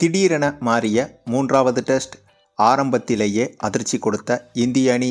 திடீரென மாறிய மூன்றாவது டெஸ்ட் ஆரம்பத்திலேயே அதிர்ச்சி கொடுத்த இந்திய அணி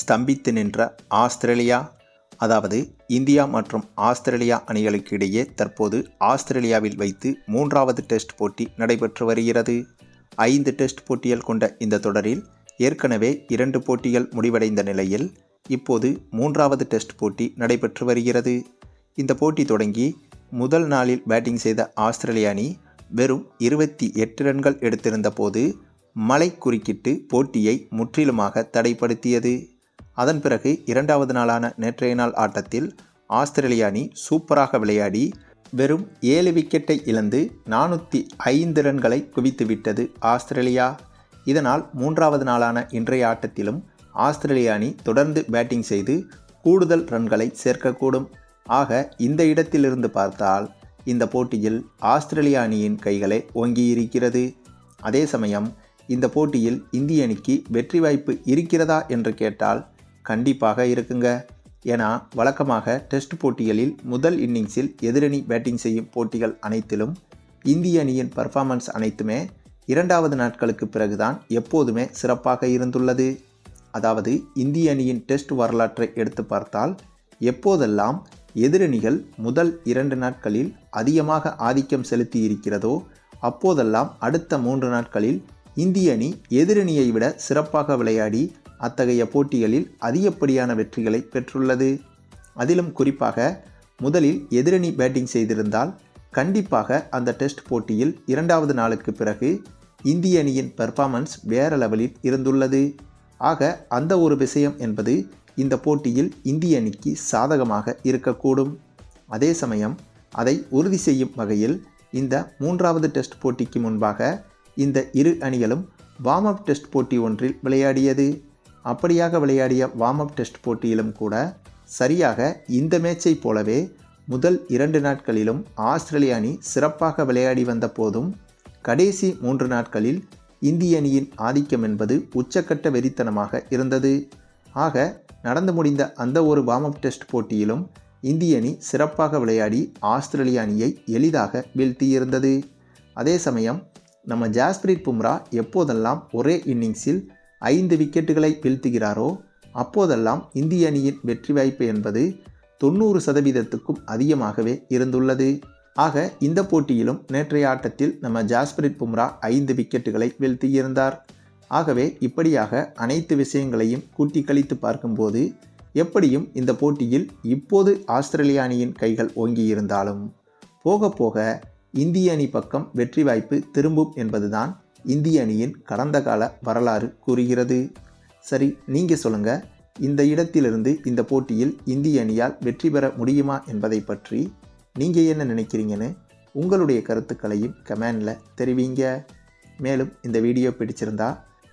ஸ்தம்பித்து நின்ற ஆஸ்திரேலியா அதாவது இந்தியா மற்றும் ஆஸ்திரேலியா அணிகளுக்கு இடையே தற்போது ஆஸ்திரேலியாவில் வைத்து மூன்றாவது டெஸ்ட் போட்டி நடைபெற்று வருகிறது. ஐந்து டெஸ்ட் போட்டிகள் கொண்ட இந்த தொடரில் ஏற்கனவே இரண்டு போட்டிகள் முடிவடைந்த நிலையில் இப்போது மூன்றாவது டெஸ்ட் போட்டி நடைபெற்று வருகிறது. இந்த போட்டி தொடங்கி முதல் நாளில் பேட்டிங் செய்த ஆஸ்திரேலிய அணி வெறும் இருபத்தி எட்டு ரன்கள் எடுத்திருந்த போது மழை குறுக்கிட்டு போட்டியை முற்றிலுமாக தடைப்படுத்தியது. அதன் பிறகு இரண்டாவது நாளான நேற்றைய நாள் ஆட்டத்தில் ஆஸ்திரேலிய அணி சூப்பராக விளையாடி வெறும் ஏழு விக்கெட்டை இழந்து நானூற்றி ஐந்து ரன்களை குவித்துவிட்டது ஆஸ்திரேலியா. இதனால் மூன்றாவது நாளான இன்றைய ஆட்டத்திலும் ஆஸ்திரேலிய அணி தொடர்ந்து பேட்டிங் செய்து கூடுதல் ரன்களை சேர்க்கக்கூடும். ஆக இந்த இடத்திலிருந்து பார்த்தால் இந்த போட்டியில் ஆஸ்திரேலிய அணியின் கைகளை ஓங்கியிருக்கிறது. அதே சமயம் இந்த போட்டியில் இந்திய அணிக்கு வெற்றி வாய்ப்பு இருக்கிறதா என்று கேட்டால் கண்டிப்பாக இருக்குங்க. ஏன்னா வழக்கமாக டெஸ்ட் போட்டிகளில் முதல் இன்னிங்ஸில் எதிரணி பேட்டிங் செய்யும் போட்டிகள் அனைத்திலும் இந்திய அணியின் பர்ஃபார்மன்ஸ் அனைத்துமே இரண்டாவது நாட்களுக்கு பிறகுதான் எப்போதுமே சிறப்பாக இருந்துள்ளது. அதாவது இந்திய அணியின் டெஸ்ட் வரலாற்றை எடுத்து பார்த்தால் எப்போதெல்லாம் எதிரணிகள் முதல் இரண்டு நாட்களில் அதிகமாக ஆதிக்கம் செலுத்தி இருக்கிறதோ அப்போதெல்லாம் அடுத்த மூன்று நாட்களில் இந்திய அணி எதிரணியை விட சிறப்பாக விளையாடி அத்தகைய போட்டிகளில் அதிகப்படியான வெற்றிகளை பெற்றுள்ளது. அதிலும் குறிப்பாக முதலில் எதிரணி பேட்டிங் செய்திருந்தால் கண்டிப்பாக அந்த டெஸ்ட் போட்டியில் இரண்டாவது நாளுக்கு பிறகு இந்திய அணியின் பெர்ஃபார்மன்ஸ் வேற லெவலில் இருந்துள்ளது. ஆக அந்த ஒரு விஷயம் என்பது இந்த போட்டியில் இந்திய அணிக்கு சாதகமாக இருக்கக்கூடும். அதே சமயம் அதை உறுதி செய்யும் வகையில் இந்த மூன்றாவது டெஸ்ட் போட்டிக்கு முன்பாக இந்த இரு அணிகளும் வார்ம் அப் டெஸ்ட் போட்டி ஒன்றில் விளையாடியது. அப்படியாக விளையாடிய வார்ம் அப் டெஸ்ட் போட்டியிலும் கூட சரியாக இந்த மேட்சை போலவே முதல் இரண்டு நாட்களிலும் ஆஸ்திரேலிய அணி சிறப்பாக விளையாடி வந்த போதும் கடைசி மூன்று நாட்களில் இந்திய அணியின் ஆதிக்கம் என்பது உச்சக்கட்ட வெறித்தனமாக இருந்தது. ஆக நடந்து முடிந்த அந்த ஒரு வார்ம் அப் டெஸ்ட் போட்டியிலும் இந்திய அணி சிறப்பாக விளையாடி ஆஸ்திரேலிய அணியை எளிதாக வீழ்த்தியிருந்தது. அதே சமயம் நம்ம ஜாஸ்பிரித் பும்ரா எப்போதெல்லாம் ஒரே இன்னிங்ஸில் ஐந்து விக்கெட்டுகளை வீழ்த்துகிறாரோ அப்போதெல்லாம் இந்திய அணியின் வெற்றி வாய்ப்பு என்பது தொண்ணூறு சதவீதத்துக்கும் அதிகமாகவே இருந்துள்ளது. ஆக இந்த போட்டியிலும் நேற்றைய ஆட்டத்தில் நம்ம ஜாஸ்பிரித் பும்ரா ஐந்து விக்கெட்டுகளை வீழ்த்தியிருந்தார். ஆகவே இப்படியாக அனைத்து விஷயங்களையும் கூட்டி கழித்து பார்க்கும்போது எப்படியும் இந்த போட்டியில் இப்போது ஆஸ்திரேலிய அணியின் கைகள் ஓங்கியிருந்தாலும் போக போக இந்திய அணி பக்கம் வெற்றி வாய்ப்பு திரும்பும் என்பதுதான் இந்திய அணியின் கடந்த கால வரலாறு கூறுகிறது. சரி நீங்கள் சொல்லுங்கள் இந்த இடத்திலிருந்து இந்த போட்டியில் இந்திய அணியால் வெற்றி பெற முடியுமா என்பதை பற்றி நீங்கள் என்ன நினைக்கிறீங்கன்னு உங்களுடைய கருத்துக்களையும் கமெண்டில் தெரிவிங்க. மேலும் இந்த வீடியோ பிடிச்சிருந்தா